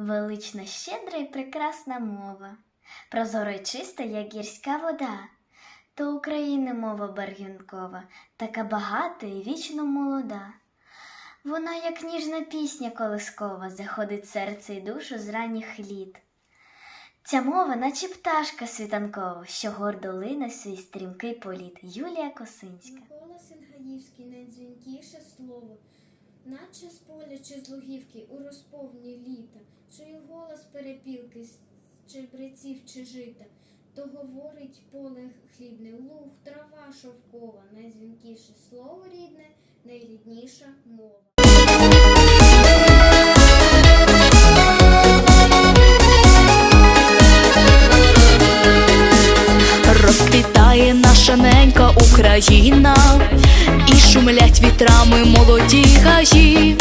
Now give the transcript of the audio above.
велична, щедра і прекрасна мова, прозора й чиста, як гірська вода, то України мова барвінкова, така багата і вічно молода. Вона, як ніжна пісня колискова, заходить серце і душу з ранніх літ. Ця мова, наче пташка світанкова, що гордо лине свій стрімкий політ. Юлія Косинська. Микола Сингаївський найдзвінкіше слово, наче з поля чи з лугівки у розповні літа, чую голос перепілки з чебреців чи жита, то говорить поле хлібне, луг, трава шовкова, найдзвінкіше слово рідне, найрідніша мова. Розквітає наша ненька Україна, і вітрами молоді гаї,